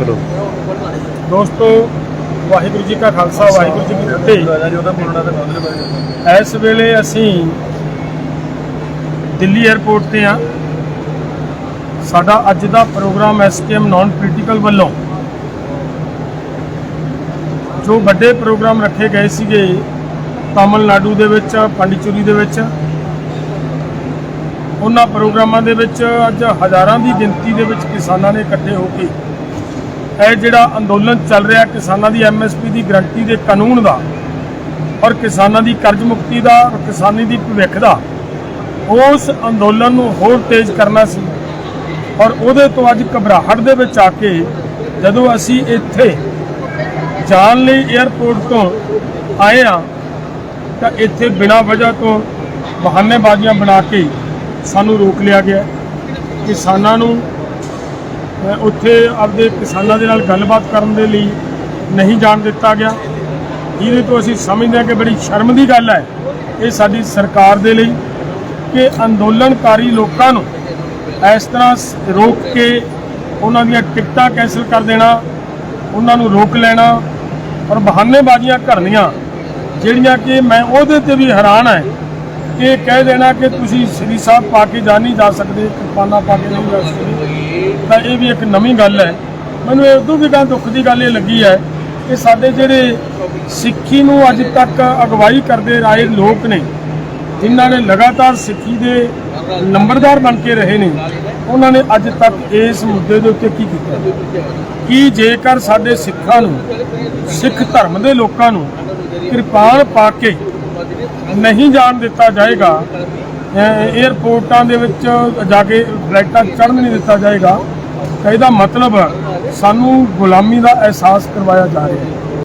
ਕਰੋ। ਦੋਸਤੋ, ਵਾਹਿਗੁਰੂ ਜੀ ਕਾ ਖਾਲਸਾ, ਵਾਹਿਗੁਰੂ ਜੀ ਕੀ ਫਤਿਹ। ਇਸ ਵੇਲੇ ਅਸੀਂ ਦਿੱਲੀ 에ਅਰਪੋਰਟ ਤੇ ਆ ਸਾਡਾ ਅੱਜ ਦਾ ਪ੍ਰੋਗਰਾਮ ਐਸਕੇਐਮ ਨਾਨ ਪੋਲੀਟੀਕਲ ਵੱਲੋਂ। ਜੋ ਵੱਡੇ ਪ੍ਰੋਗਰਾਮ ਰੱਖੇ ਗਏ ਸੀਗੇ, ਤਾਮਿਲਨਾਡੂ ਦੇ ਵਿੱਚ, ਪੰਡਿਚੇਰੀ ਦੇ ਵਿੱਚ। ਉਹਨਾਂ ਪ੍ਰੋਗਰਾਮਾਂ ਦੇ ਵਿੱਚ ਅੱਜ ਹਜ਼ਾਰਾਂ ਦੀ ਗਿਣਤੀ ਦੇ ਵਿੱਚ ਕਿਸਾਨਾਂ ਨੇ ਇਕੱਠੇ ਹੋ ਕੇ ਇਹ ਜਿਹੜਾ ਅੰਦੋਲਨ ਚੱਲ ਰਿਹਾ ਕਿਸਾਨਾਂ ਦੀ ਐਮਐਸਪੀ ਦੀ ਗਰੰਟੀ ਦੇ ਕਾਨੂੰਨ ਦਾ ਔਰ ਕਿਸਾਨਾਂ ਦੀ ਕਰਜ਼ ਮੁਕਤੀ ਦਾ ਔਰ ਕਿਸਾਨੀ ਦੀ ਭਵਿੱਖ ਦਾ, ਉਸ ਅੰਦੋਲਨ ਨੂੰ ਹੋਰ ਤੇਜ਼ ਕਰਨਾ ਸੀ। ਔਰ ਉਹਦੇ ਤੋਂ ਅੱਜ ਘਬਰਾਹਟ ਦੇ ਵਿੱਚ ਆ ਕੇ ਜਦੋਂ ਅਸੀਂ ਇੱਥੇ ਜਾਣ ਲਈ 에ਅਰਪੋਰਟ ਤੋਂ ਆਏ ਆ ਤਾਂ ਇੱਥੇ ਬਿਨਾਂ ਵਜ੍ਹਾ ਤੋਂ ਬਹਾਨੇਬਾਜ਼ੀਆਂ ਬਣਾ ਕੇ ਸਾਨੂੰ ਰੋਕ ਲਿਆ ਗਿਆ। ਕਿਸਾਨਾਂ ਨੂੰ ਉੱਥੇ ਆਪਦੇ ਕਿਸਾਨਾਂ ਦੇ ਨਾਲ ਗੱਲਬਾਤ ਕਰਨ ਦੇ ਲਈ ਨਹੀਂ ਜਾਣ ਦਿੱਤਾ ਗਿਆ। ਜਿਹਦੇ ਤੋਂ ਅਸੀਂ ਸਮਝਦੇ ਹਾਂ ਕਿ ਬੜੀ ਸ਼ਰਮ ਦੀ ਗੱਲ ਹੈ। ਇਹ ਸਾਡੀ ਸਰਕਾਰ ਦੇ ਲਈ ਕਿ ਅੰਦੋਲਨਕਾਰੀ ਲੋਕਾਂ ਨੂੰ ਇਸ ਤਰ੍ਹਾਂ ਰੋਕ ਕੇ ਉਹਨਾਂ ਦੀਆਂ ਟਿਕਟਾਂ ਕੈਂਸਲ ਕਰ ਦੇਣਾ, ਉਹਨਾਂ ਨੂੰ ਰੋਕ ਲੈਣਾ ਔਰ ਬਹਾਨੇਬਾਜ਼ੀਆਂ ਕਰਨੀਆਂ, ਜਿਹੜੀਆਂ ਕਿ ਮੈਂ ਉਹਦੇ ਤੇ ਵੀ ਹੈਰਾਨ ਹੈ। ਇਹ ਕਹਿ ਦੇਣਾ ਕਿ ਤੁਸੀਂ ਸ੍ਰੀ ਸਾਹਿਬ ਪਾ ਕੇ ਜਾ ਨਹੀਂ ਜਾ ਸਕਦੇ, ਕਿਰਪਾਨਾਂ ਪਾ ਕੇ ਨਹੀਂ ਜਾ ਸਕਦੇ। ਤਾਂ ਇਹ ਵੀ ਇੱਕ ਨਵੀਂ ਗੱਲ ਹੈ। ਮੈਨੂੰ ਇਹ ਉਦੋਂ ਵੀ ਗੱਲ ਦੁੱਖ ਦੀ ਗੱਲ ਇਹ ਲੱਗੀ ਹੈ ਕਿ ਸਾਡੇ ਜਿਹੜੇ ਸਿੱਖੀ ਨੂੰ ਅੱਜ ਤੱਕ ਅਗਵਾਈ ਕਰਦੇ ਆਏ ਲੋਕ ਨੇ, ਜਿਨ੍ਹਾਂ ਨੇ ਲਗਾਤਾਰ ਸਿੱਖੀ ਦੇ ਨੰਬਰਦਾਰ ਬਣ ਕੇ ਰਹੇ ਨੇ, ਉਹਨਾਂ ਨੇ ਅੱਜ ਤੱਕ ਇਸ ਮੁੱਦੇ ਦੇ ਉੱਤੇ ਕੀ ਕੀਤਾ? ਕਿ ਜੇਕਰ ਸਾਡੇ ਸਿੱਖਾਂ ਨੂੰ, ਸਿੱਖ ਧਰਮ ਦੇ ਲੋਕਾਂ ਨੂੰ ਕਿਰਪਾਨ ਪਾ ਕੇ ਨਹੀਂ ਜਾਣ ਦਿੱਤਾ ਜਾਏਗਾ। ਅਹ ਦੇ ਵਿੱਚ ਜਾ ਕੇ ਫਲਾਈਟਾਂ ਚੜ੍ਹਨ ਨਹੀਂ ਦਿੱਤਾ ਜਾਏਗਾ। ਤਾਂ ਇਹਦਾ ਮਤਲਬ ਸਾਨੂੰ ਗੁਲਾਮੀ ਦਾ ਅਹਿਸਾਸ ਕਰਵਾਇਆ ਜਾ ਰਿਹਾ ਹੈ।